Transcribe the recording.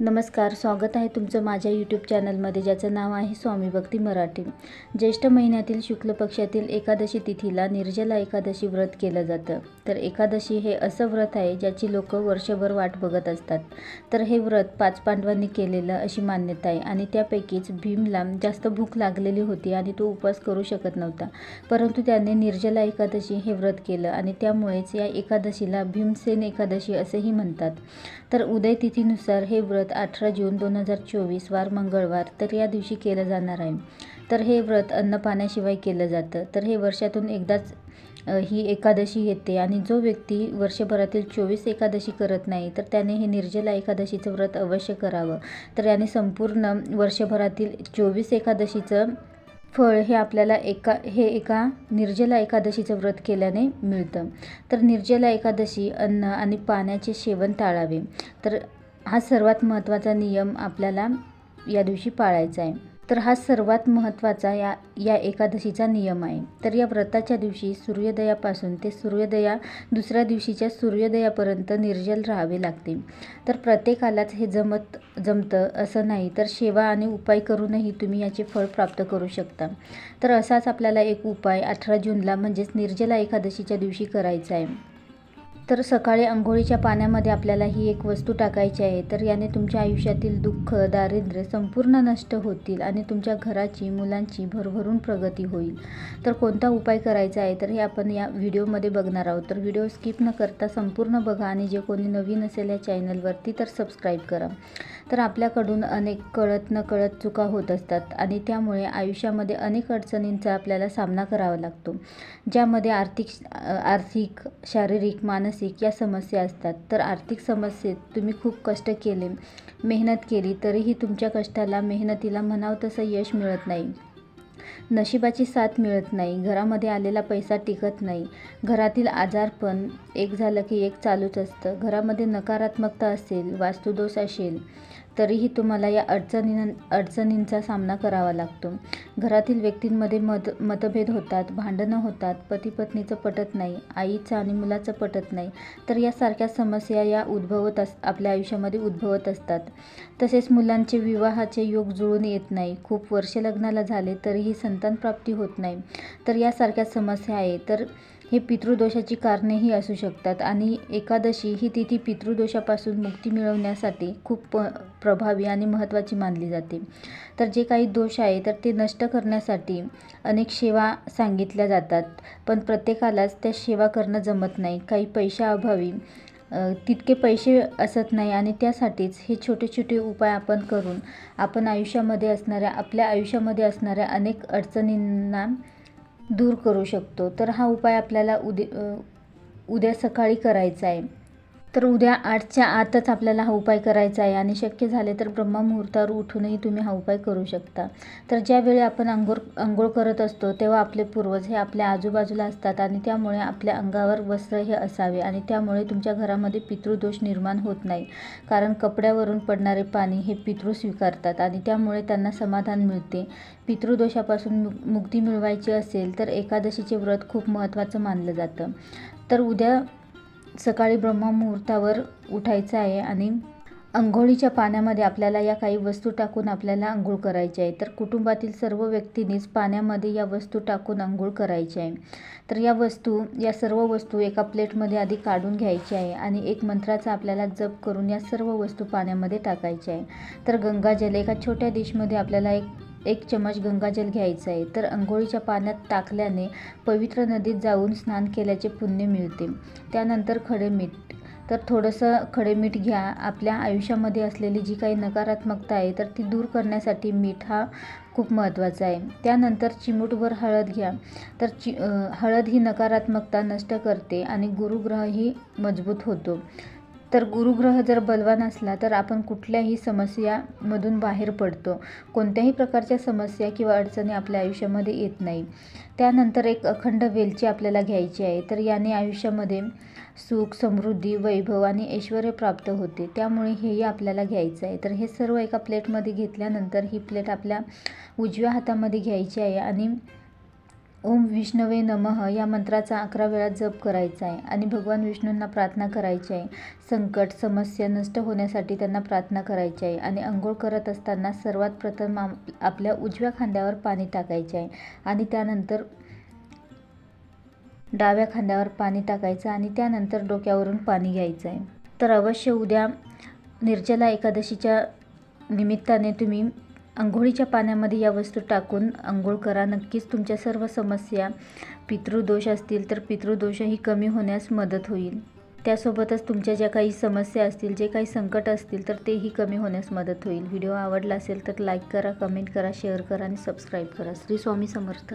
नमस्कार स्वागत आहे तुमचं माझ्या यूट्यूब चॅनलमध्ये ज्याचं नाव आहे स्वामी भक्ती मराठी. ज्येष्ठ महिन्यातील शुक्ल पक्षातील एकादशी तिथीला निर्जला एकादशी व्रत केलं जातं. तर एकादशी हे असं व्रत आहे ज्याची लोक वर्षभर वाट बघत असतात. तर हे व्रत पाच पांडवांनी केलेलं अशी मान्यता आहे आणि त्यापैकीच भीमला जास्त भूक लागलेली होती आणि तो उपवास करू शकत नव्हता. परंतु त्याने निर्जला एकादशी हे व्रत केलं आणि त्यामुळेच या एकादशीला भीमसेन एकादशी असेही म्हणतात. तर उदय तिथीनुसार हे व्रत अठरा जून दोन हजार चोवीस वार मंगळवार तर या दिवशी केलं जाणार आहे. तर हे व्रत अन्न पाण्याशिवाय केलं जातं. तर हे वर्षातून एकदाच ही एकादशी येते आणि जो व्यक्ती वर्षभरातील चोवीस एकादशी करत नाही तर त्याने हे निर्जला एकादशीचं व्रत अवश्य करावं. तर याने संपूर्ण वर्षभरातील चोवीस एकादशीचं फळ हे आपल्याला एका हे एका निर्जला एकादशीचं व्रत केल्याने मिळतं. तर निर्जला एकादशी अन्न आणि पाण्याचे सेवन टाळावे. तर हा सर्वात महत्त्वाचा नियम आपल्याला या दिवशी पाळायचा आहे. तर हा सर्वात महत्त्वाचा या या एकादशीचा नियम आहे. तर या व्रताच्या दिवशी सूर्योदयापासून ते सूर्योदया दुसऱ्या दिवशीच्या सूर्योदयापर्यंत निर्जल राहावे लागते. तर प्रत्येकालाच हे जमत जमतं असं नाही तर सेवा आणि उपाय करूनही तुम्ही याचे फळ प्राप्त करू शकता. तर असाच आपल्याला एक उपाय अठरा जूनला म्हणजेच निर्जला एकादशीच्या दिवशी करायचा आहे. तर सकाळी अंघोळीच्या पाण्यामध्ये आपल्याला ही एक वस्तू टाकायची आहे. तर याने तुमच्या आयुष्यातील दुःख दारिद्र्य संपूर्ण नष्ट होतील आणि तुमच्या घराची मुलांची भरभरून प्रगती होईल. तर कोणता उपाय करायचा आहे? तर हे आपण या व्हिडिओमध्ये बघणार आहोत. तर व्हिडिओ स्किप न करता संपूर्ण बघा आणि जे कोणी नवीन असेल या चॅनलवरती तर सबस्क्राईब करा. तर आपल्याकडून अनेक कळत न कळत चुका होत असतात आणि त्यामुळे आयुष्यामध्ये अनेक अडचणींचा आपल्याला सामना करावा लागतो. ज्यामध्ये आर्थिक आर्थिक शारीरिक मानसिक या समस्या असतात. तर आर्थिक समस्येत तुम्ही खूप कष्ट केले मेहनत केली तरीही तुमच्या कष्टाला मेहनतीला म्हणावं तसं यश मिळत नाही. नशिबाची साथ मिळत नाही. घरामध्ये आलेला पैसा टिकत नाही. घरातील आजारपण एक झालं की एक चालूच असतं. घरामध्ये नकारात्मकता असेल वास्तुदोष असेल तरीही तुम्हाला या अडचणीं अडचणींचा सामना करावा लागतो. घरातील व्यक्तींमध्ये मत मतभेद होतात भांडणं होतात पती पत्नीचं पटत नाही आईचं आणि मुलाचं पटत नाही. तर यासारख्या समस्या या उद्भवत अस आपल्या आयुष्यामध्ये उद्भवत असतात. तसेच मुलांचे विवाहाचे योग जुळून येत नाही. खूप वर्ष लग्नाला झाले तरीही संतानप्राप्ती होत नाही. तर यासारख्या समस्या आहे. तर हे पितृदोषाची कारणेही असू शकतात आणि एकादशी ही तिथी पितृदोषापासून मुक्ती मिळवण्यासाठी खूप प प्रभावी आणि महत्त्वाची मानली जाते. तर जे काही दोष आहे तर ते नष्ट करण्यासाठी अनेक सेवा सांगितल्या जातात. पण प्रत्येकालाच त्या सेवा करणं जमत नाही. काही पैशाअभावी तितके पैसे असत नाही आणि त्यासाठीच हे छोटे छोटे उपाय आपण करून आपण आयुष्यामध्ये असणाऱ्या आपल्या आयुष्यामध्ये असणाऱ्या अनेक अडचणींना दूर करू शकतो. तर हा उपाय आपल्याला उद्या उद्या सकाळी करायचा आहे. तर उद्या आठच्या आतच आपल्याला हा उपाय करायचा आहे आणि शक्य झाले तर ब्रह्ममुहूर्तावर उठूनही तुम्ही हा उपाय करू शकता. तर ज्यावेळी आपण अंघोळ अंघोळ करत असतो तेव्हा आपले पूर्वज हे आपल्या आजूबाजूला असतात आणि त्यामुळे आपल्या अंगावर वस्त्र हे असावे आणि त्यामुळे तुमच्या घरामध्ये पितृदोष निर्माण होत नाही. कारण कपड्यावरून पडणारे पाणी हे पितृ स्वीकारतात आणि त्यामुळे त्यांना समाधान मिळते. पितृदोषापासून मुक्ती मिळवायची असेल तर एकादशीचे व्रत खूप महत्त्वाचं मानलं जातं. तर उद्या सकाळी ब्रह्ममुहूर्तावर उठायचं आहे आणि अंघोळीच्या पाण्यामध्ये आपल्याला या काही वस्तू टाकून आपल्याला आंघोळ करायची आहे. तर कुटुंबातील सर्व व्यक्तींनीच पाण्यामध्ये या वस्तू टाकून आंघोळ करायची आहे. तर या वस्तू या सर्व वस्तू एका प्लेटमध्ये आधी काढून घ्यायची आहे आणि एक मंत्राचा आपल्याला जप करून या सर्व वस्तू पाण्यामध्ये टाकायच्या आहे. तर गंगाजल एका छोट्या डिशमध्ये आपल्याला एक एक चमच गंगाजल घ्यायचं आहे. तर अंघोळीच्या पाण्यात टाकल्याने पवित्र नदीत जाऊन स्नान केल्याचे पुण्य मिळते. त्यानंतर खडे मीठ. तर थोडंसं खडे मीठ घ्या. आपल्या आयुष्यामध्ये असलेली जी काही नकारात्मकता आहे तर ती दूर करण्यासाठी मीठ हा खूप महत्त्वाचा आहे. त्यानंतर चिमूटभर हळद घ्या. तर चि हळद ही नकारात्मकता नष्ट करते आणि गुरुग्रहही मजबूत होतो. तर गुरुग्रह जर बलवान असला तर आपण कुठल्याही समस्यामधून बाहेर पडतो. कोणत्याही प्रकारच्या समस्या किंवा अडचणी आपल्या आयुष्यामध्ये येत नाही. त्यानंतर एक अखंड वेलची आपल्याला घ्यायची आहे. तर याने आयुष्यामध्ये सुख समृद्धी वैभव आणि ऐश्वर प्राप्त होते. त्यामुळे हेही आपल्याला घ्यायचं आहे. तर हे सर्व एका प्लेटमध्ये घेतल्यानंतर ही प्लेट आपल्या उजव्या हातामध्ये घ्यायची आहे आणि ओम विष्णवे नमः या मंत्राचा अकरा वेळा जप करायचा आहे आणि भगवान विष्णूंना प्रार्थना करायची आहे. संकट समस्या नष्ट होण्यासाठी त्यांना प्रार्थना करायची आहे आणि अंघोळ करत असताना सर्वात प्रथम आपल्या उजव्या खांद्यावर पाणी टाकायचे आहे आणि त्यानंतर डाव्या खांद्यावर पाणी टाकायचं आणि त्यानंतर डोक्यावरून पाणी घ्यायचं आहे. तर अवश्य उद्या निर्जला एकादशीच्या निमित्ताने तुम्ही अंघोळीच्या पाण्यामध्ये या वस्तू टाकून अंघोळ करा. नक्कीच तुमच्या सर्व समस्या पितृदोष असतील तर पितृदोषही कमी होण्यास मदत होईल. त्यासोबतच तुमच्या ज्या काही समस्या असतील जे काही संकट असतील तर तेही कमी होण्यास मदत होईल. व्हिडिओ आवडला असेल तर लाईक करा कमेंट करा शेअर करा आणि सबस्क्राईब करा. श्री स्वामी समर्थ.